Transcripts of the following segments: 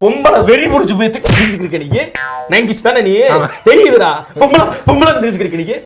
பொம்பளை வெறி புடிச்சு போய் தெரிஞ்சுக்கிருக்க நீங்க நைன்டிஸ் தானே நீ? தெரியுதுடா. பொம்பளை பொம்பளை தெரிஞ்சுக்கிருக்க நீங்க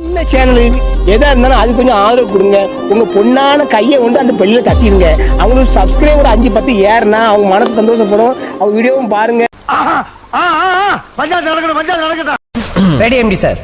சின்ன சேனலு எதா இருந்தாலும் அது கொஞ்சம் ஆதரவு கொடுங்க. உங்க பொண்ணான கையை கொண்டு அந்த பெல்ல தட்டிடுங்க. அவங்களுக்கு சப்ஸ்கிரைபர் அஞ்சு பத்து ஏறுனா அவங்க மனசு சந்தோஷப்படும். அவங்க வீடியோவும் பாருங்க. ரெடி எம்டி சார்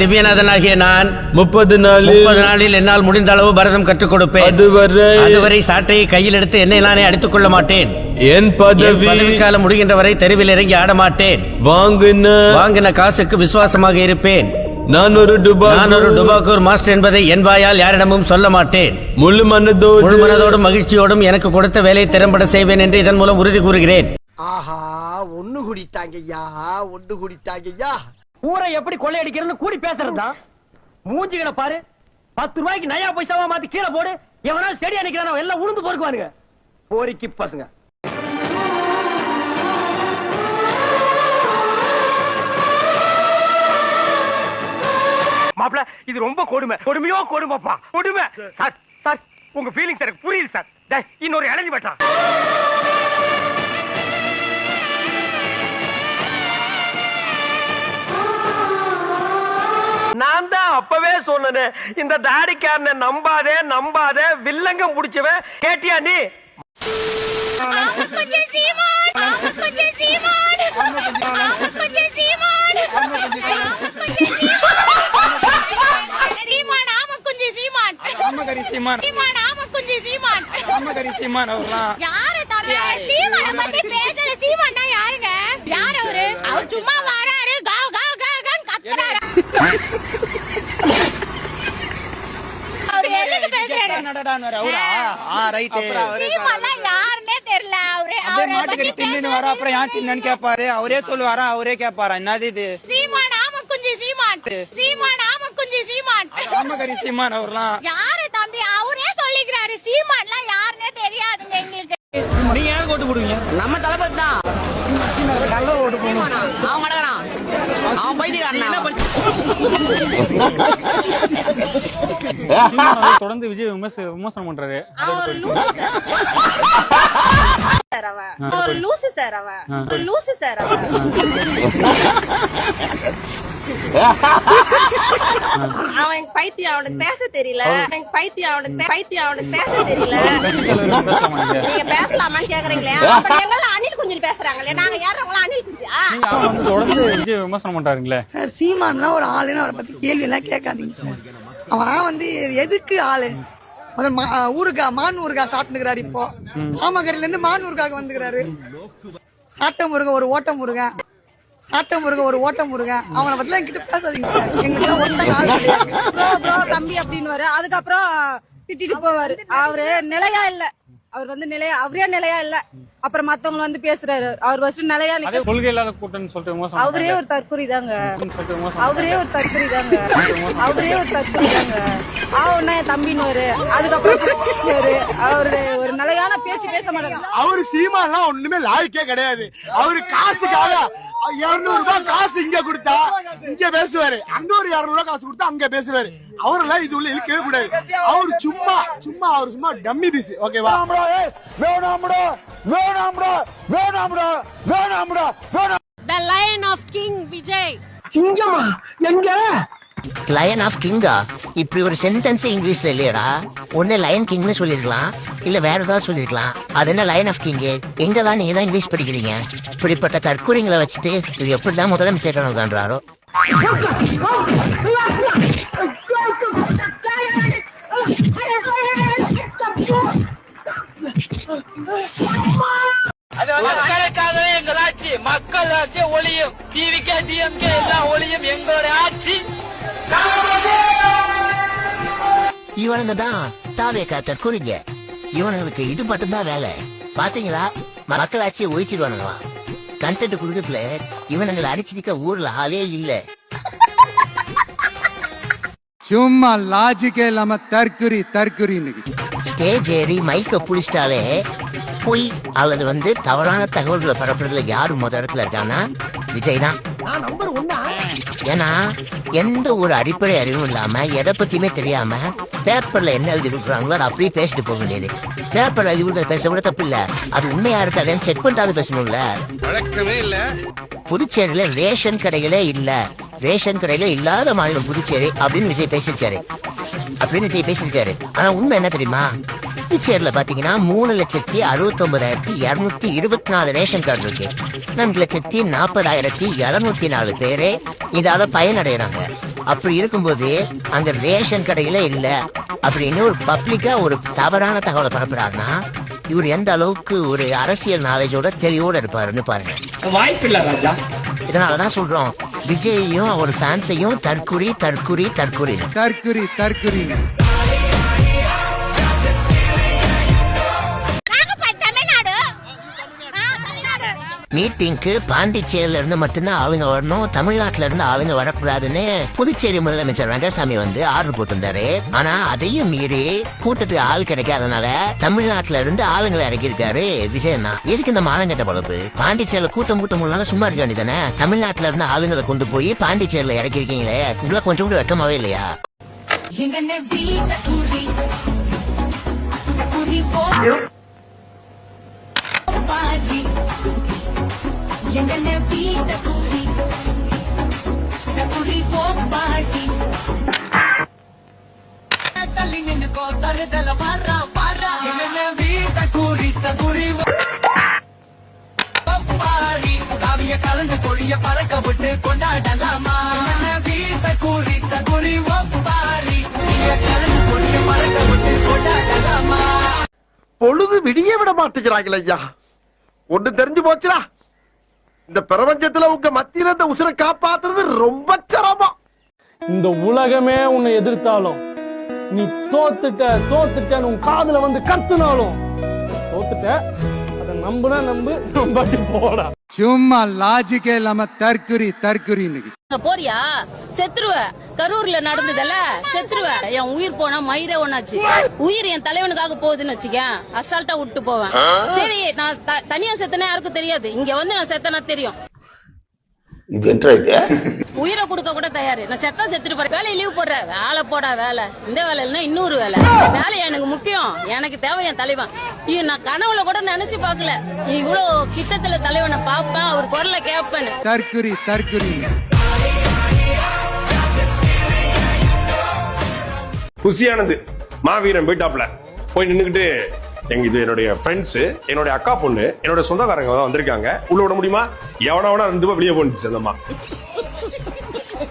திவ்யநாதனாகிய நான் முப்பது நாள் முப்பது நாளில் என்னால் முடிந்த அளவு பரதம் கற்றுக் கொடுப்பேன். அதுவரை அதுவரை சாட்டையை கையில் எடுத்து என்னை நானே அடித்துக் கொள்ள மாட்டேன். என் பதவி பதவிக்காலம் முடிகின்ற வரை தெருவில் இறங்கி ஆட மாட்டேன். வாங்கின வாங்கின காசுக்கு விசுவாசமாக இருப்பேன். நான் ஒரு டுபாய் நான் ஒரு டுபாக்கூர் மாஸ்டர் என்பதை என் வாயால் யாரிடமும் சொல்ல மாட்டேன். முழு மனதோடு முழு மனதோடும் மகிழ்ச்சியோடும் எனக்கு கொடுத்த வேலையை திறம்பட செய்வேன் என்று இதன் மூலம் உறுதி கூறுகிறேன். ஆஹா ஒண்ணு குடித்தாங்கய்யா ஒண்ணு குடித்தாங்கய்யா. ஊரை எப்படி கொள்ளையடிக்கிறதுன்னு கூடி பேசுறது தான் மூஞ்சிகளை பாரு. பத்து ரூபாய்க்கு நயா பைசாவா மாத்தி கீழே போடு. எவனா செடியா நிக்கிறான் எல்லாம் உளுந்து பொறுக்குவானுங்க போரிக்கு பசங்க. மாப்ள இது ரொம்ப கொடுமை. கொடுமையோ கொடுமைப்பா. கொடுமை. சார். சார் உங்க ஃபீலிங்ஸ் எனக்கு புரியுது சார். டேய், இன்னொரு இறங்கி வெட்டான் அப்பவே சொன்னேன் இந்த தாடிக்காரனை நம்பாதே நம்பாதே வில்லங்கம் புடிச்சவன். கேட்டியா நீ? சீமான் கொஞ்சம் சீமான் கொஞ்சம் சீமான். சீமான். ஆமா கொஞ்சம் சீமான். சீமான். ஆமா கொஞ்சம் சீமான். யாரு தர சீமான பத்தி பேசல. சீமான்னா யாருங்க? யார் அவரு? அவர் சும்மா வராரு. காவ் காவ் காவ் கத்துறாரு அவர் எதுக்கு பேசுறாரு சீமான்னா யாருன்னே தெரியல அவரு அவரை பத்தி பேச- அப்புறம் ஏன் தின்னு கேட்பாரு அவரே சொல்லுவாரா? அவரே கேட்பாரா என்னது இது? சீமான் ஆமா குஞ்சு சீமான் சீமான். ஆமா குஞ்சு சீமான் சீமான் அவர்லாம். யாரு தம்பி? அவரே சொல்லிக்கிறாரு. சீமான்லாம் யாருன்னே தெரியாதுங்க எங்களுக்கு. நம்ம தளபதி தான். அவன் மடகறான் அவன் பைத்தியக்காரனா? தொடர்ந்து விஜய் விமர்சனம் பண்றாரு. அவர் லூசு சார் அவன். அவர் லூசு சார் அவன். ஒரு லூசு சார் அவன். பைத்தியம் அவனுக்கு பேச தெரியல. அவனுக்கு பைத்தியம் அவனுக்கு பைத்தியம் அவனுக்கு பேச தெரியல. நீங்க பேசலாமான்னு கேக்குறீங்களே? எங்கெல்லாம் அனில் குஞ்சு பேசுறாங்களே? நாங்க யாரும் அனில் குஞ்சு? தொடர்ந்து விஜய் விமர்சனம் பண்றாருங்களே. சார் சீமான்லாம் ஒரு ஆளுன்னு அவரை பத்தி கேள்வி எல்லாம் கேட்காதீங்க சார். அவன் வந்து எதுக்கு ஆளு? முதல் ஊறுகா மான் ஊறுகா சாப்பிட்டுக்கிறாரு இப்போ. ஆமகரில இருந்து மான் ஊறுகாக்கு வந்துக்கிறாரு. சாட்ட முருகன் ஒரு ஓட்ட முருகன். சாட்ட முருகன் ஒரு ஓட்ட முருகன். அவனை பத்தி என்கிட்ட பேசாதீங்க. எங்களுக்கு ப்ரோ ப்ரோ தம்பி அப்படின்னு அதுக்கப்புறம் திட்டிட்டு போவாரு. அவரு நிலையா இல்ல. அவர் வந்து நிலையா அவரே நிலையா இல்ல. அப்புறம் மத்தவங்க வந்து பேசுறாரு. அவர் ஃபர்ஸ்ட் நிலையா அதே கொள்கை இல்லாத கூட்டம்னு சொல்லிட்டு விமர்சனம் அவரே ஒரு தற்குறி தாங்க அவரே ஒரு தற்குறி தாங்க அவரே ஒரு தற்குறி தாங்க அவனா என் தம்பின்னு அதுக்கப்புறம் அவரு ஒரு நிலையான பேச்சு பேச மாட்டாங்க அவரு சீமாலாம் ஒண்ணுமே லாய்க்கே கிடையாது. அவரு காசுக்காக இருநூறு ரூபாய் காசு இங்க கொடுத்தா இங்க பேசுவாரு. அங்க ஒரு இருநூறு ரூபாய் காசு கொடுத்தா அங்க பேசுவாரு. அவரெல்லாம் இது உள்ள இழுக்கவே கூடாது. அவரு சும்மா சும்மா அவர் சும்மா டம்மி பீஸ் ஓகேவா வேணாம்டா வேணாம்டா வேணாம்டா வேணாம்டா வேணாம். The Lion of King Vijay. Lion of கிங்கா இப்படி ஒரு சென்டென்ஸ் இங்கிலீஷ்ல இல்லையடா. ஒன்னு லயன் கிங்னு சொல்லிருக்கலாம் இல்ல வேற ஏதாவது சொல்லிருக்கலாம் அது என்ன லயன் ஆஃப் கிங் எங்க தான் நீங்க தான் இங்கிலீஷ் படிக்கிறீங்க? இப்படிப்பட்ட தற்கூரிங்களை வச்சுட்டு இது எப்படிதான் முதலமைச்சர் உட்காந்துறாரோ ஆட்சி ஒளியும் டிவிக்கே டிஎம்கே எல்லாம் ஒளியும் எங்களோட ஆட்சி. இவனுங்க தான் தாவேக்கா தற்கூரிங்க இவனுங்களுக்கு இது மட்டும்தான் வேலை. பாத்தீங்களா? மக்களாட்சியை ஒழிச்சிடுவானுங்களாம் கண்டென்ட் கொடுக்கறதுல இவனுங்களை அடிச்சு நிக்க ஊர்ல ஆளே இல்ல. சும்மா லாஜிக்கே இல்லாம தற்குறி தற்குறி ஸ்டேஜ் ஏறி மைக்க புடிச்சிட்டாலே பொய் அல்லது வந்து தவறான தகவல்களை பரப்புறதுல யாரு முத இடத்துல இருக்கான்னா விஜய் தான். ஏன்னா எந்த ஒரு அடிப்படை அறிவும் இல்லாம எதை பத்தியுமே தெரியாம பேப்பர்ல என்ன எழுதி கொடுக்குறாங்களோ அதை அப்படியே பேசிட்டு போக வேண்டியது. பேப்பர்ல எழுதி கொடுத்த பேச கூட தப்பு இல்ல. அது உண்மையா இருக்காதுன்னு செக் பண்ணிட்டாது பேசணும்ல. புதுச்சேரியில ரேஷன் கடைகளே இல்ல. ரேஷன் கடையில இல்லாத மாநிலம் புதுச்சேரி அப்படின்னு விஜய் பேசியிருக்காரு. அப்படின்னு விஜய் பேசியிருக்காரு. ஆனா உண்மை என்ன தெரியுமா? புதுச்சேரியில பாத்தீங்கன்னா மூணு லட்சத்தி அறுபத்தி ஒன்பதாயிரத்தி இருநூத்தி இருபத்தி நாலு ரேஷன் கார்டு இருக்கு. ரெண்டு லட்சத்தி நாற்பதாயிரத்தி எழுநூத்தி நாலு பேரு இதால பயனடைறாங்க அப்படி இருக்கும்போது அந்த ரேஷன் கடையில இல்ல அப்படின்னு ஒரு பப்ளிக்கா ஒரு தவறான தகவலை பரப்புறாருன்னா இவர் எந்த அளவுக்கு ஒரு அரசியல் நாலேஜோட தெளிவோட இருப்பாருன்னு பாருங்க. வாய்ப்பில்லை ராஜா. இதனாலதான் சொல்றோம். விஜயையும் அவர் ஃபேன்ஸையும் தற்குறி தற்குறி தற்குறி தற்குறி தற்குறி மீட்டிங்க்கு பாண்டிச்சேரியில இருந்து மட்டும்தான் ஆளுங்க வரணும். தமிழ்நாட்டுல இருந்து ஆளுங்க வரக்கூடாதுன்னு புதுச்சேரி முதலமைச்சர் ரங்கசாமி வந்து ஆர்டர் போட்டிருந்தாரு. ஆனா அதையும் மீறி கூட்டத்துக்கு ஆள் கிடைக்காதனால தமிழ்நாட்டுல இருந்து ஆளுங்களை இறக்கியிருக்காரு விஜயண்ணா. எதுக்கு இந்த மானங்கட்ட பொழப்பு? பாண்டிச்சேரியில கூட்டம் கூட்டம் உள்ளால சும்மா இருக்க வேண்டியதானே தமிழ்நாட்டுல இருந்து ஆளுங்களை கொண்டு போய் பாண்டிச்சேரியில இறக்கிருக்கீங்களே உங்களுக்கு கொஞ்சம் கூட வெக்கமாவே இல்லையா? கலந்து கொழிய பறக்க விட்டு கொண்டாடலாமா? வீட்ட குறித்த குறி ஒப்பாரி கலந்து கொழிய பறக்க விட்டு கொண்டாடலாமா? பொழுது விடிய விட மாட்டேங்கிறாங்களே ஐயா. ஒன்று தெரிஞ்சு போச்சுடா. இந்த பிரபஞ்சத்துல உங்க மத்தியில இந்த உசுரை காப்பாத்துறது ரொம்ப சிரமம். இந்த உலகமே உன்னை எதிர்த்தாலும் நீ தோத்துட்ட தோத்துட்டன்னு உன் காதுல வந்து கத்துனாலும் தோத்துட்ட? அதை நம்புனா நம்பு நம்பாட்டி போடா. சும்மா லாஜிக்கே இல்லாம தற்குறி தற்குறி போறியா? செத்துருவ. கரூர்ல நடந்ததல்ல. செத்துருவ. என் உயிர் போனா மயிரே ஒண்ணாச்சு. உயிர் என் தலைவனுக்காக போகுதுன்னு வச்சுக்கேன். அசால்ட்டா விட்டு போவேன். சரி நான் த- தனியா செத்தனா யாருக்கும் தெரியாது. இங்க வந்து நான் செத்தனா தெரியும். உயிரை கொடுக்க கூட தயாரு. நான் செத்தா செத்துட்டு போறேன். வேலையை லீவ் போடுற. வேலை போடா வேலை. இந்த வேலை இல்லைன்னா இன்னொரு வேலை. வேலை எனக்கு முக்கியம். எனக்கு தேவை என் தலைவன். இது நான் கனவுல கூட நினைச்சு பார்க்கல. இவ்வளவு கிட்டத்துல தலைவனை பார்ப்பேன். அவர் குரலை கேட்பேன்னு. தற்குறி தற்குறி குசியானது. மாவீரன் போயிட்டாப்ல போய் நின்னுக்கிட்டு எங்க இது என்னுடைய ஃப்ரெண்ட்ஸ் என்னுடைய அக்கா பொண்ணு என்னோட சொந்தக்காரங்க தான் வந்திருக்காங்க. உள்ள விட முடியுமா? எவனவனா ரெண்டு பேர் வெளியே போனிச்சு அந்தம்மா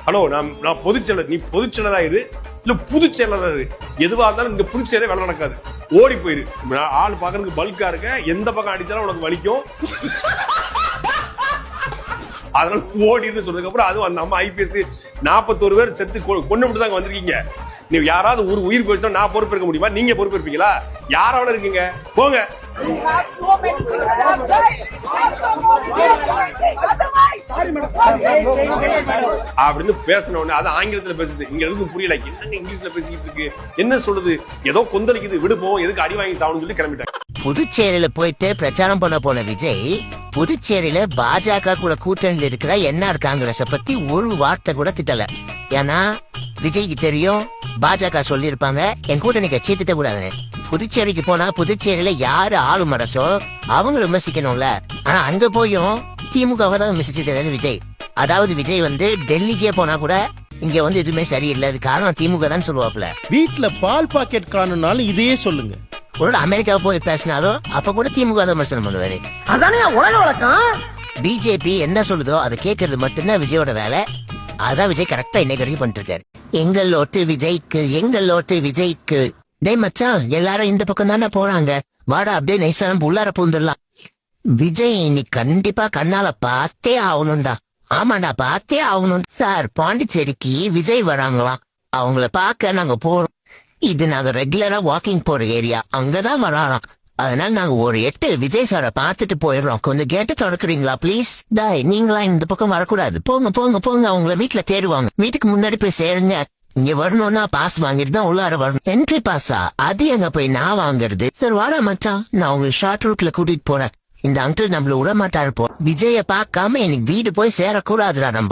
ஹலோ நான் நான் பொதுச்செயலர் நீ பொதுச்செயலரா இரு. இல்ல புதுச்செயலரா இரு. எதுவா இருந்தாலும் இங்க புதுச்சேரி வேலை நடக்காது. ஓடி போயிரு. நான் ஆள் பாக்குறதுக்கு பல்கா இருக்க. எந்த பக்கம் அடிச்சாலும் உனக்கு வலிக்கும். அதனால ஓடின்னு சொன்னதுக்கு அப்புறம் அதுவும் அந்த அம்மா ஐபிஎஸ் நாற்பத்தோரு பேர் செத்து கொண்டு விட்டு தாங்க வந்திருக்கீங்க. நீ யாராவது ஒரு உயிர் போயிடுச்சா நான் பொறுப்பு இருக்க முடியுமா? நீங்க பொறுப்பு இருப்பீங்களா யாராவது இருக்கீங்க? போங்க. அப்படின்னு பேசின உடனே அது ஆங்கிலத்துல பேசுது. இங்க இருந்து புரியல. என்னங்க இங்கிலீஷ்ல பேசிக்கிட்டு இருக்கு? என்ன சொல்லுது? ஏதோ கொந்தளிக்குது. விடுப்போம் எதுக்கு அடி வாங்கி சாவணும்னு சொல்லி கிளம்பிட்டாங்க. புதுச்சேரியில போயிட்டு பிரச்சாரம் பண்ண போன விஜய் புதுச்சேரியில பாஜக கூட கூட்டணியில் இருக்கிற என்ஆர் காங்கிரஸ பத்தி ஒரு வார்த்தை கூட திட்டல. ஏன்னா விஜய்க்கு தெரியும் பாஜக சொல்லியிருப்பாங்க என் கூட்டணி கட்சியை திட்டக்கூடாதுன்னு புதுச்சேரிக்கு போனா புதுச்சேரியில யாரு ஆளும் அரசோ அவங்க விமர்சிக்கணும்ல. ஆனா அங்க போயும் திமுகவை தான் விமர்சிச்சிட்டு விஜய். அதாவது விஜய் வந்து டெல்லிக்கே போனா கூட இங்க வந்து எதுவுமே சரியில்லை. அது காரணம் திமுக தான் சொல்லுவாப்ல வீட்ல பால் பாக்கெட் காணும்னாலும் இதையே சொல்லுங்க. ஒரு அமெரிக்கா போய் பேசினாலும் அப்ப கூட திமுக தான் விமர்சனம் பண்ணுவாரு. அதானே உலக வழக்கம்? பிஜேபி என்ன சொல்லுதோ அதை கேட்கறது மட்டும்தான் விஜயோட வேலை. அதான் விஜய் கரெக்டா இன்னைக்கு வரைக்கும் பண்ணிட்டு இருக்காரு. எங்கள் லோட்டு விஜய்க்கு எங்கள் லோட்டு விஜய்க்கு. டேய் மச்சான் எல்லாரும் இந்த பக்கம் தானே போறாங்க. வாடா அப்படியே நைசாரம் உள்ளார பூந்துடலாம். விஜய் நீ கண்டிப்பா கண்ணால பார்த்தே ஆகணும்டா. ஆமாண்டா பார்த்தே ஆகணும். சார் பாண்டிச்சேரிக்கு விஜய் வராங்களாம். அவங்கள பார்க்க நாங்க போறோம். இது நாங்க ரெகுலரா வாக்கிங் போற ஏரியா அங்கதான் வராராம். அதனால நாங்க ஒரு எட்டு விஜய் சாரை பார்த்துட்டு போயிடுறோம். கொஞ்சம் கேட்டு திறக்குறீங்களா ப்ளீஸ் டாய் நீங்களா இந்த பக்கம் வரக்கூடாது. போங்க போங்க போங்க. அவங்கள வீட்டுல தேடுவாங்க. வீட்டுக்கு முன்னாடி போய் சேருங்க. இங்க வரணும்னா பாஸ் வாங்கிட்டு தான் உள்ளார வரணும். என்ட்ரி பாஸா அது எங்க போய் நான் வாங்குறது? சரி வாடா மச்சான். நான் உங்களுக்கு ஷார்ட் ரூட்ல கூட்டிட்டு போறேன். இந்த அங்கிள் நம்மள விட மாட்டாரு போ. விஜய பார்க்காம எனக்கு வீடு போய் சேரக்கூடாதுடா நம்ம.